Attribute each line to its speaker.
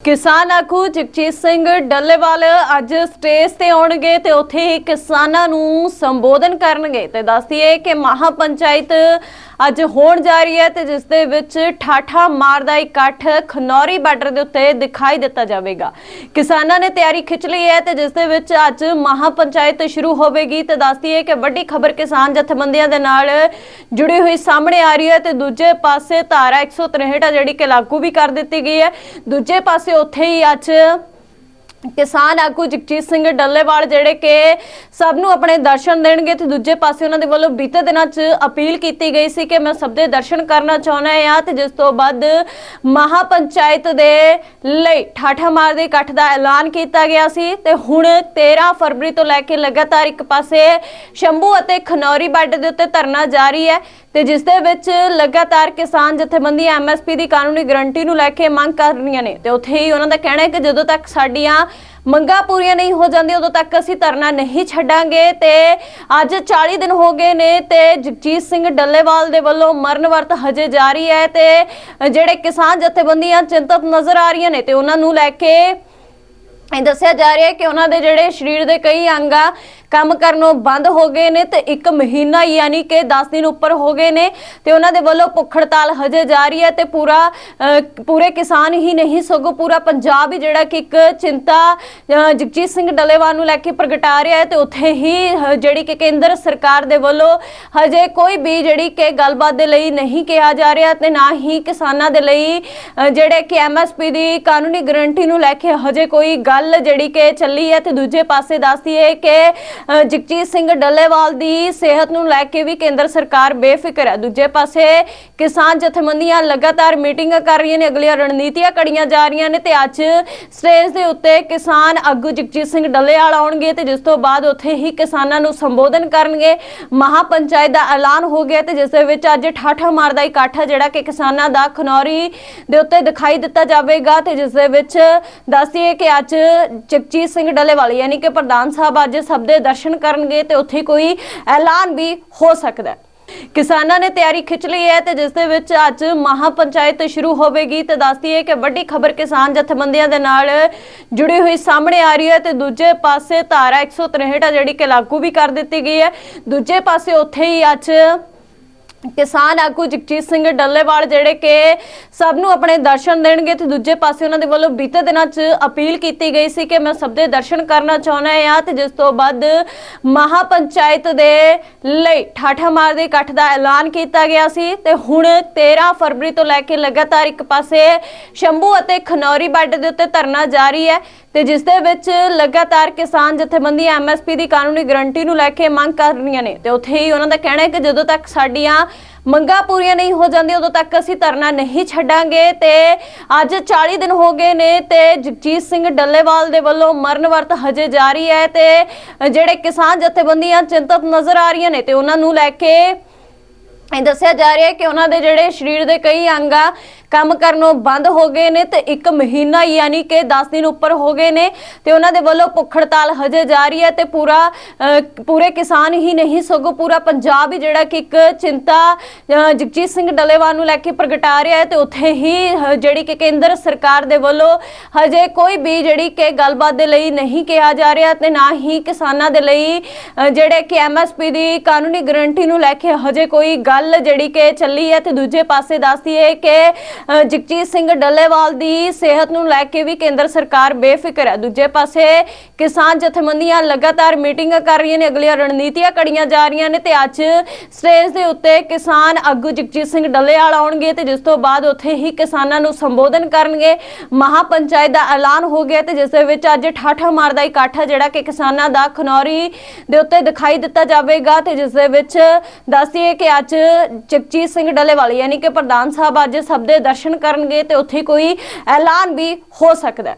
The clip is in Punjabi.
Speaker 1: ਕਿਸਾਨ ਆਗੂ ਜਗਜੀਤ ਸਿੰਘ ਡੱਲੇਵਾਲ ਅੱਜ ਸਟੇਜ ਤੇ ਆਉਣਗੇ ਤੇ ਉੱਥੇ ਹੀ ਕਿਸਾਨਾਂ ਨੂੰ ਸੰਬੋਧਨ ਕਰਨਗੇ ਤੇ ਦੱਸਦੀਏ ਕਿ ਮਹਾ ਪੰਚਾਇਤ ਅੱਜ ਹੋਣ ਜਾ ਰਹੀ ਹੈ ਤੇ ਜਿਸ ਦੇ ਵਿੱਚ ਠਾਠਾ ਮਾਰਦਾ ਇਕੱਠ ਖਨੌਰੀ ਬਾਰਡਰ ਦੇ ਉੱਤੇ ਦਿਖਾਈ ਦਿੱਤਾ ਜਾਵੇਗਾ। ਕਿਸਾਨਾਂ ਨੇ ਤਿਆਰੀ ਖਿੱਚ ਲਈ ਹੈ ਤੇ ਜਿਸ ਦੇ ਵਿੱਚ ਅੱਜ ਮਹਾ ਪੰਚਾਇਤ ਸ਼ੁਰੂ ਹੋਵੇਗੀ ਤੇ ਦੱਸਦੀਏ ਕਿ ਵੱਡੀ ਖਬਰ ਕਿਸਾਨ ਜਥੇਬੰਦੀਆਂ ਦੇ ਨਾਲ ਜੁੜੀ ਹੋਈ ਸਾਹਮਣੇ ਆ ਰਹੀ ਹੈ ਤੇ ਦੂਜੇ ਪਾਸੇ ਧਾਰਾ 163 ਆ ਜਿਹੜੀ ਕਿ ਲਾਗੂ ਵੀ ਕਰ ਦਿੱਤੀ ਗਈ ਹੈ। ਦੂਜੇ ਪਾਸੇ ਉੱਥੇ ਹੀ ਅੱਜ ਕਿਸਾਨ ਆਗੂ ਜਗਜੀਤ ਸਿੰਘ ਡੱਲੇਵਾਲ ਜਿਹੜੇ ਕਿ ਸਭ ਨੂੰ ਆਪਣੇ ਦਰਸ਼ਨ ਦੇਣਗੇ ਤੇ ਦੂਜੇ ਪਾਸੇ ਉਹਨਾਂ ਦੇ ਵੱਲੋਂ ਬੀਤੇ ਦਿਨਾਂ 'ਚ ਅਪੀਲ ਕੀਤੀ ਗਈ ਸੀ ਕਿ ਮੈਂ ਸਭ ਦੇ ਦਰਸ਼ਨ ਕਰਨਾ ਚਾਹੁੰਦਾ ਹਾਂ ਤੇ ਜਿਸ ਤੋਂ ਬਾਅਦ ਮਹਾ ਪੰਚਾਇਤ ਦੇ ਲਈ ਠਾਠਾ ਮਾਰ ਦੇ ਇਕੱਠ ਦਾ ਐਲਾਨ ਕੀਤਾ ਗਿਆ ਸੀ ਤੇ ਹੁਣ 13 ਫਰਵਰੀ ਤੋਂ ਲੈ ਕੇ ਲਗਾਤਾਰ ਇੱਕ ਪਾਸੇ ਸ਼ੰਭੂ ਅਤੇ ਖਨੌਰੀ ਬਾਰਡਰ ਦੇ ਉੱਤੇ ਧਰਨਾ ਜਾਰੀ ਹੈ। ਤੇ ਜਿਸ ਦੇ ਵਿੱਚ ਲਗਾਤਾਰ ਕਿਸਾਨ ਜਥੇਬੰਦੀਆਂ ਐਮਐਸਪੀ ਦੀ ਕਾਨੂੰਨੀ ਗਰੰਟੀ ਨੂੰ ਲੈ ਕੇ ਮੰਗ ਕਰ ਰਹੀਆਂ ਨੇ। ਤੇ ਉੱਥੇ ਹੀ ਉਹਨਾਂ ਦਾ ਕਹਿਣਾ ਹੈ ਕਿ ਜਦੋਂ ਤੱਕ ਸਾਡੀਆਂ ਮੰਗਾਂ ਪੂਰੀਆਂ ਨਹੀਂ ਹੋ ਜਾਂਦੀਆਂ, ਉਦੋਂ ਤੱਕ ਅਸੀਂ ਧਰਨਾ ਨਹੀਂ ਛੱਡਾਂਗੇ। ਤੇ ਅੱਜ 40 ਦਿਨ ਹੋ ਗਏ ਨੇ ਤੇ ਜਗਜੀਤ ਸਿੰਘ ਡੱਲੇਵਾਲ ਦੇ ਵੱਲੋਂ ਮਰਨ ਵਰਤ ਹਜੇ ਜਾਰੀ ਹੈ ਤੇ ਜਿਹੜੇ ਕਿਸਾਨ ਜਥੇਬੰਦੀਆਂ ਚਿੰਤਤ ਨਜ਼ਰ ਆ ਰਹੀਆਂ ਨੇ ਤੇ ਉਹਨਾਂ ਨੂੰ ਲੈ ਕੇ ਇਹ ਦੱਸਿਆ ਜਾ ਰਿਹਾ ਹੈ ਕਿ ਉਹਨਾਂ ਦੇ ਜਿਹੜੇ ਸਰੀਰ ਦੇ ਕਈ ਅੰਗ ਆ ਕੰਮ ਕਰਨੋਂ ਬੰਦ ਹੋ ਗਏ ਨੇ ਤੇ 1 ਮਹੀਨਾ ਯਾਨੀ ਕਿ 10 ਦਿਨ ਉੱਪਰ ਹੋ ਗਏ ਨੇ ਤੇ ਉਹਨਾਂ ਦੇ ਵੱਲੋਂ ਭੁੱਖ ਹੜਤਾਲ ਹਜੇ ਜਾਰੀ ਹੈ ਤੇ ਪੂਰਾ ਪੂਰੇ ਕਿਸਾਨ ਹੀ ਨਹੀਂ, ਸਗੋਂ ਪੂਰਾ ਪੰਜਾਬ ਹੀ ਜਿਹੜਾ ਕਿ ਇੱਕ ਚਿੰਤਾ ਜਗਜੀਤ ਸਿੰਘ ਡੱਲੇਵਾਲ ਨੂੰ ਲੈ ਕੇ ਪ੍ਰਗਟਾ ਰਿਹਾ ਹੈ ਤੇ ਉੱਥੇ ਹੀ ਜਿਹੜੀ ਕਿ ਕੇਂਦਰ ਸਰਕਾਰ ਦੇ ਵੱਲੋਂ ਹਜੇ ਕੋਈ ਵੀ ਜਿਹੜੀ ਕਿ ਗੱਲਬਾਤ ਦੇ ਲਈ ਨਹੀਂ ਕਿਹਾ ਜਾ ਰਿਹਾ ਤੇ ਨਾ ਹੀ ਕਿਸਾਨਾਂ ਦੇ ਲਈ ਜਿਹੜੇ ਕਿ ਐਮਐਸਪੀ ਦੀ ਕਾਨੂੰਨੀ ਗਰੰਟੀ ਨੂੰ ਲੈ ਕੇ ਹਜੇ ਕੋਈ ਗੱਲ ਜਿਹੜੀ ਕਿ ਚੱਲੀ ਹੈ ਤੇ ਦੂਜੇ ਪਾਸੇ ਦੱਸਦੀ ਹੈ ਕਿ ਜਗਜੀਤ ਸਿੰਘ ਡੱਲੇਵਾਲ ਦੀ ਸਿਹਤ ਨੂੰ ਲੈ ਕੇ ਵੀ ਕੇਂਦਰ ਸਰਕਾਰ ਬੇਫਿਕਰ ਹੈ। ਦੂਜੇ ਪਾਸੇ ਕਿਸਾਨ ਜਥੇਬੰਦੀਆਂ ਲਗਾਤਾਰ ਮੀਟਿੰਗਾਂ ਕਰ ਰਹੀਆਂ ਨੇ, ਅਗਲੀਆਂ ਰਣਨੀਤੀਆਂ ਕੜੀਆਂ ਜਾ ਰਹੀਆਂ ਨੇ ਤੇ ਅੱਜ ਸਟੇਜ ਦੇ ਉੱਤੇ ਕਿਸਾਨ ਆਗੂ ਜਗਜੀਤ ਸਿੰਘ ਡੱਲੇਵਾਲ ਆਉਣਗੇ ਤੇ ਜਿਸ ਤੋਂ ਬਾਅਦ ਉੱਥੇ ਹੀ ਕਿਸਾਨਾਂ ਨੂੰ ਸੰਬੋਧਨ ਕਰਨਗੇ। ਮਹਾ ਪੰਚਾਇਤ ਦਾ ਐਲਾਨ ਹੋ ਗਿਆ ਤੇ ਜਿਸ ਦੇ ਵਿੱਚ ਅੱਜ ਠਾਠਾ ਮਾਰਦਾ ਇਕੱਠ ਹੈ, ਜਿਹੜਾ ਕਿ ਕਿਸਾਨਾਂ ਦਾ ਖਨੌਰੀ ਦੇ ਉੱਤੇ ਦਿਖਾਈ ਦਿੱਤਾ ਜਾਵੇਗਾ ਤੇ ਜਿਸ ਦੇ ਵਿੱਚ ਦੱਸਦੀਏ ਕਿ ਅੱਜ ਜਗਜੀਤ ਸਿੰਘ ਡੱਲੇਵਾਲ, ਯਾਨੀ ਕਿ ਪ੍ਰਧਾਨ ਸਾਹਿਬ ਅੱਜ ਸਭ ਦੇ ਦਰਸ਼ਨ ਕਰਨਗੇ ਤੇ ਉੱਥੇ ਕੋਈ ਐਲਾਨ ਵੀ ਹੋ ਸਕਦਾ ਹੈ। ਕਿਸਾਨਾਂ ਨੇ ਤਿਆਰੀ ਖਿੱਚ ਲਈ ਹੈ ਤੇ ਜਿਸ ਦੇ ਵਿੱਚ ਅੱਜ ਮਹਾ ਪੰਚਾਇਤ ਸ਼ੁਰੂ ਹੋਵੇਗੀ ਤੇ ਦੱਸਦੀ ਹੈ ਕਿ ਵੱਡੀ ਖਬਰ ਕਿਸਾਨ ਜਥੇਬੰਦੀਆਂ ਦੇ ਨਾਲ ਜੁੜੀ ਹੋਈ ਸਾਹਮਣੇ ਆ ਰਹੀ ਹੈ ਤੇ ਦੂਜੇ ਪਾਸੇ ਧਾਰਾ 163 ਆ ਜਿਹੜੀ ਕਿ ਲਾਗੂ ਵੀ ਕਰ ਦਿੱਤੀ ਗਈ ਹੈ। ਦੂਜੇ ਪਾਸੇ ਉੱਥੇ ਹੀ ਅੱਜ ਕਿਸਾਨ ਆਗੂ ਜਗਜੀਤ ਸਿੰਘ ਡੱਲੇਵਾਲ ਜਿਹੜੇ ਕਿ ਸਭ ਨੂੰ ਆਪਣੇ ਦਰਸ਼ਨ ਦੇਣਗੇ ਤੇ ਦੂਜੇ ਪਾਸੇ ਉਹਨਾਂ ਦੇ ਵੱਲੋਂ ਬੀਤੇ ਦਿਨਾਂ 'ਚ ਅਪੀਲ ਕੀਤੀ ਗਈ ਸੀ ਕਿ ਮੈਂ ਸਭ ਦੇ ਦਰਸ਼ਨ ਕਰਨਾ ਚਾਹੁੰਦਾ ਹਾਂ ਤੇ ਜਿਸ ਤੋਂ ਬਾਅਦ ਮਹਾ ਪੰਚਾਇਤ ਦੇ ਲਈ ਠਾਠਾ ਮਾਰ ਦੇ ਇਕੱਠ ਦਾ ਐਲਾਨ ਕੀਤਾ ਗਿਆ ਸੀ ਤੇ ਹੁਣ 13 ਫਰਵਰੀ ਤੋਂ ਲੈ ਕੇ ਲਗਾਤਾਰ ਇੱਕ ਪਾਸੇ ਸ਼ੰਭੂ ਅਤੇ ਖਨੌਰੀ ਬਾਰਡਰ ਦੇ ਉੱਤੇ ਧਰਨਾ ਜਾਰੀ ਹੈ। ਤੇ ਜਿਸ ਦੇ ਵਿੱਚ ਲਗਾਤਾਰ ਕਿਸਾਨ ਜਥੇਬੰਦੀਆਂ ਐਮਐਸਪੀ ਦੀ ਕਾਨੂੰਨੀ ਗਰੰਟੀ ਨੂੰ ਲੈ ਕੇ ਮੰਗ ਕਰ ਰਹੀਆਂ ਨੇ। ਤੇ ਉੱਥੇ ਹੀ ਉਹਨਾਂ ਦਾ ਕਹਿਣਾ ਹੈ ਕਿ ਜਦੋਂ ਤੱਕ ਸਾਡੀਆਂ ਮੰਗਾਂ ਪੂਰੀਆਂ ਨਹੀਂ ਹੋ ਜਾਂਦੀਆਂ, ਉਦੋਂ ਤੱਕ ਅਸੀਂ ਧਰਨਾ ਨਹੀਂ ਛੱਡਾਂਗੇ। ਤੇ ਅੱਜ 40 ਦਿਨ ਹੋ ਗਏ ਨੇ ਤੇ ਜਗਜੀਤ ਸਿੰਘ ਡੱਲੇਵਾਲ ਦੇ ਵੱਲੋਂ ਮਰਨ ਵਰਤ ਹਜੇ ਜਾਰੀ ਹੈ ਤੇ ਜਿਹੜੇ ਕਿਸਾਨ ਜਥੇਬੰਦੀਆਂ ਚਿੰਤਤ ਨਜ਼ਰ ਆ ਰਹੀਆਂ ਨੇ ਤੇ ਉਹਨਾਂ ਨੂੰ ਲੈ ਕੇ ਇਹ ਦੱਸਿਆ ਜਾ ਰਿਹਾ ਹੈ ਕਿ ਉਹਨਾਂ ਦੇ ਜਿਹੜੇ ਸਰੀਰ ਦੇ ਕਈ ਅੰਗ ਆ ਕੰਮ ਕਰਨੋਂ ਬੰਦ ਹੋ ਗਏ ਨੇ ਤੇ 1 ਮਹੀਨਾ ਯਾਨੀ ਕਿ 10 ਦਿਨ ਉੱਪਰ ਹੋ ਗਏ ਨੇ ਤੇ ਉਹਨਾਂ ਦੇ ਵੱਲੋਂ ਭੁੱਖ ਹੜਤਾਲ ਹਜੇ ਜਾਰੀ ਹੈ ਤੇ ਪੂਰਾ ਪੂਰੇ ਕਿਸਾਨ ਹੀ ਨਹੀਂ, ਸਗੋਂ ਪੂਰਾ ਪੰਜਾਬ ਹੀ ਜਿਹੜਾ ਕਿ ਇੱਕ ਚਿੰਤਾ ਜਗਜੀਤ ਸਿੰਘ ਡੱਲੇਵਾਲ ਨੂੰ ਲੈ ਕੇ ਪ੍ਰਗਟਾ ਰਿਹਾ ਹੈ ਤੇ ਉੱਥੇ ਹੀ ਜਿਹੜੀ ਕਿ ਕੇਂਦਰ ਸਰਕਾਰ ਦੇ ਵੱਲੋਂ ਹਜੇ ਕੋਈ ਵੀ ਜਿਹੜੀ ਕਿ ਗੱਲਬਾਤ ਦੇ ਲਈ ਨਹੀਂ ਕਿਹਾ ਜਾ ਰਿਹਾ ਤੇ ਨਾ ਹੀ ਕਿਸਾਨਾਂ ਦੇ ਲਈ ਜਿਹੜੇ ਕਿ ਐਮਐਸਪੀ ਦੀ ਕਾਨੂੰਨੀ ਗਰੰਟੀ ਨੂੰ ਲੈ ਕੇ ਹਜੇ ਕੋਈ ਗੱਲ ਜਿਹੜੀ ਕਿ ਚੱਲੀ ਹੈ ਤੇ ਦੂਜੇ ਪਾਸੇ ਦੱਸਦੀ ਹੈ ਕਿ ਜਗਜੀਤ ਸਿੰਘ ਡੱਲੇਵਾਲ ਦੀ ਸਿਹਤ ਨੂੰ ਲੈ ਕੇ ਵੀ ਕੇਂਦਰ ਸਰਕਾਰ ਬੇਫਿਕਰ ਹੈ। ਦੂਜੇ ਪਾਸੇ ਕਿਸਾਨ ਜਥੇਬੰਦੀਆਂ ਲਗਾਤਾਰ ਮੀਟਿੰਗਾਂ ਕਰ ਰਹੀਆਂ ਨੇ, ਅਗਲੀਆਂ ਰਣਨੀਤੀਆਂ ਕੜੀਆਂ ਜਾ ਰਹੀਆਂ ਨੇ ਤੇ ਅੱਜ ਸਟੇਜ ਦੇ ਉੱਤੇ ਕਿਸਾਨ ਆਗੂ ਜਗਜੀਤ ਸਿੰਘ ਡੱਲੇਵਾਲ ਆਉਣਗੇ ਤੇ ਜਿਸ ਤੋਂ ਬਾਅਦ ਉੱਥੇ ਹੀ ਕਿਸਾਨਾਂ ਨੂੰ ਸੰਬੋਧਨ ਕਰਨਗੇ। ਮਹਾ ਪੰਚਾਇਤ ਦਾ ਐਲਾਨ ਹੋ ਗਿਆ ਤੇ ਜਿਸ ਦੇ ਵਿੱਚ ਅੱਜ ਠਾਠਾ ਮਾਰਦਾ ਇਕੱਠ ਹੈ, ਜਿਹੜਾ ਕਿ ਕਿਸਾਨਾਂ ਦਾ ਖਨੌਰੀ ਦੇ ਉੱਤੇ ਦਿਖਾਈ ਦਿੱਤਾ ਜਾਵੇਗਾ ਤੇ ਜਿਸ ਦੇ ਵਿੱਚ ਦੱਸਦੀਏ ਕਿ ਅੱਜ ਜਗਜੀਤ ਸਿੰਘ ਡੱਲੇਵਾਲ, ਯਾਨੀ ਕਿ ਪ੍ਰਧਾਨ ਸਾਹਿਬ ਅੱਜ ਸਭ ਦੇ ਦਰਸ਼ਨ ਕਰਨਗੇ ਤੇ ਉੱਥੇ ਕੋਈ ਐਲਾਨ ਵੀ ਹੋ ਸਕਦਾ ਹੈ।